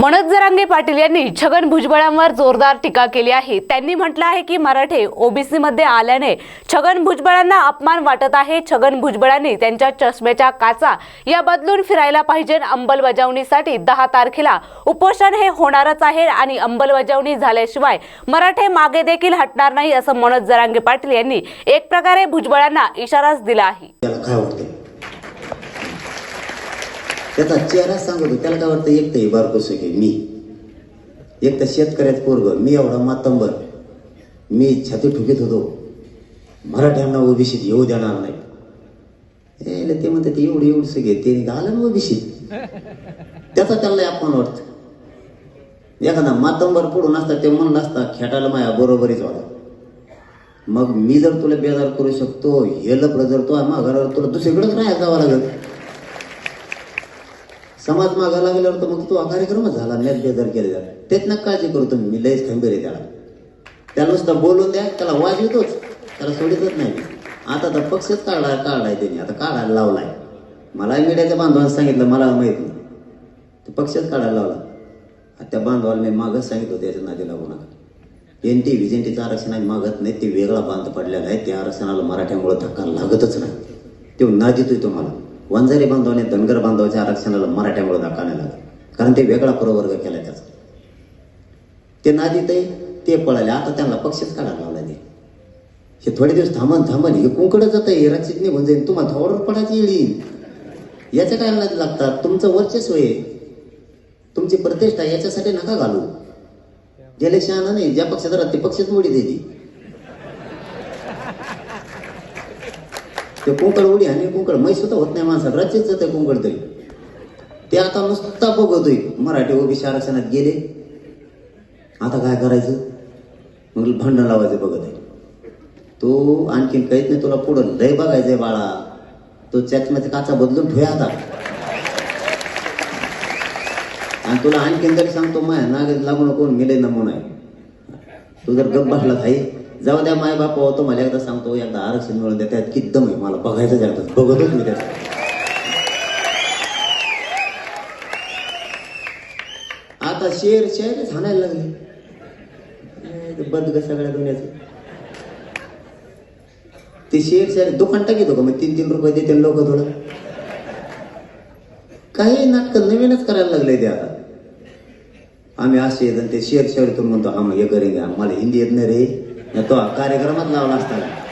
मनोज जरांगे पाटील यांनी छगन भुजबळांवर जोरदार टीका केली आहे. त्यांनी म्हटलं आहे की मराठे ओबीसीमध्ये आल्याने छगन भुजबळांना अपमान वाटत आहे. छगन भुजबळांनी त्यांच्या चष्म्याच्या काचा या बदलून फिरायला पाहिजे. अंमलबजावणीसाठी दहा तारखेला उपोषण हे होणारच आहे आणि अंमलबजावणी झाल्याशिवाय मराठे मागे देखील हटणार नाही असं मनोज जरांगे पाटील यांनी एक प्रकारे भुजबळांना इशाराच दिला आहे. त्याचा चेहरा सांगतो त्याला काय वाटतं एक तर बारकोस की मी. एक तर शेतकऱ्यात पोरग मी एवढा मातंबर. मी छाती ठुकीत होतो. मराठ्यांना ओबीसीत येऊ देणार नाही. यायला ते म्हणतात ते एवढं एवढं सगळे ते आलं ना ओबीसीत. त्याचा त्यांना अपमान वाटत. एखादा मातंबर पडून असता ते म्हणलं असता खेटायला माया बरोबरीच वाटत मग मी जर तुला बेजार करू शकतो हे लपड जर तो माघारावर तुला दुसरीकडेच राहायला जावं लागेल समाज मागा लागल्यावर तर मग तो कार्यक्रमच झाला नेट बेदर केले जात तेच ना काळजी करू तुम्ही मी लयच खंबीर आहे त्याला. त्याला नुसतं बोलून द्या त्याला वाज येतोच. त्याला सोडितच नाही आता तर पक्षच काढा काढलाय त्यांनी. आता काढायला लावलाय. मला मीडियाच्या बांधवांनी सांगितलं मला माहीत नाही. तो पक्षच काढायला लावला. त्या बांधवाला मी मागच सांगितलं त्याच्या नादी लागू नका. एन टी व्हिजेंटीचं आरक्षण आहे मागत नाही ते वेगळा बांध पडलेला आहे. त्या आरक्षणाला मराठ्यामुळे धक्का लागतच नाही. ते ना तुम्हाला वंजारी बांधवाने धनगर बांधवाच्या आरक्षणाला मराठ्यामुळे धक्का लागला. कारण ते वेगळा प्रवर्ग केला त्याचा. ते ना देतंय ते पळाले. आता त्यांना पक्षच काढायला लावला ते. हे थोडे दिवस थांबन थांबन. हे कुंकडं जात आहे रचित निघून जाईल तुम्हाला थोडं पडायची येईल. याच्या काय नाही लागतात? तुमचं वर्चस्व आहे. तुमची प्रतिष्ठा याच्यासाठी नका घालू. गेले शहाणा नाही ज्या पक्षात राहत ते पक्षच मोडी दिली ते कोंकड उडी आणि कोंकड मै सुद्धा होत नाही माणसाला राज्यच जाते कोंकड तरी. ते आता नुसता बघतोय मराठी ओबीसी आरक्षणात गेले. आता काय करायचं? मग भांडण लावायचं बघत आहे. तो आणखीन काहीच नाही तुला पुढं लय बघायचंय बाळा. तो चष्म्याचा काचा बदलून ठेवूया आता. आणि तुला आणखीन तरी सांगतो माया नाग लागू नको मिले नमुना आहे. तू जर गप बसला खाई जाऊ द्या माय बाप होतो मला एकदा सांगतो एकदा आरक्षण मिळून द्या त्यात किती आहे मला बघायचं जातं बघतच मी त्याचं. आता शेर शेर हाणायला लागले. बंद का सगळ्या दुनियाचं. ते शेर शेर दुकान टाकीत का मग तीन तीन रुपये देते लोक थोडं. काही नाटक नवीनच करायला लागले ते आता. आम्ही असे येत आणि ते शेअर शेर करून म्हणतो आम्ही हे करेंगे आम्हाला हिंदी येत नाही रे. तो कार्यक्रमात लावला असता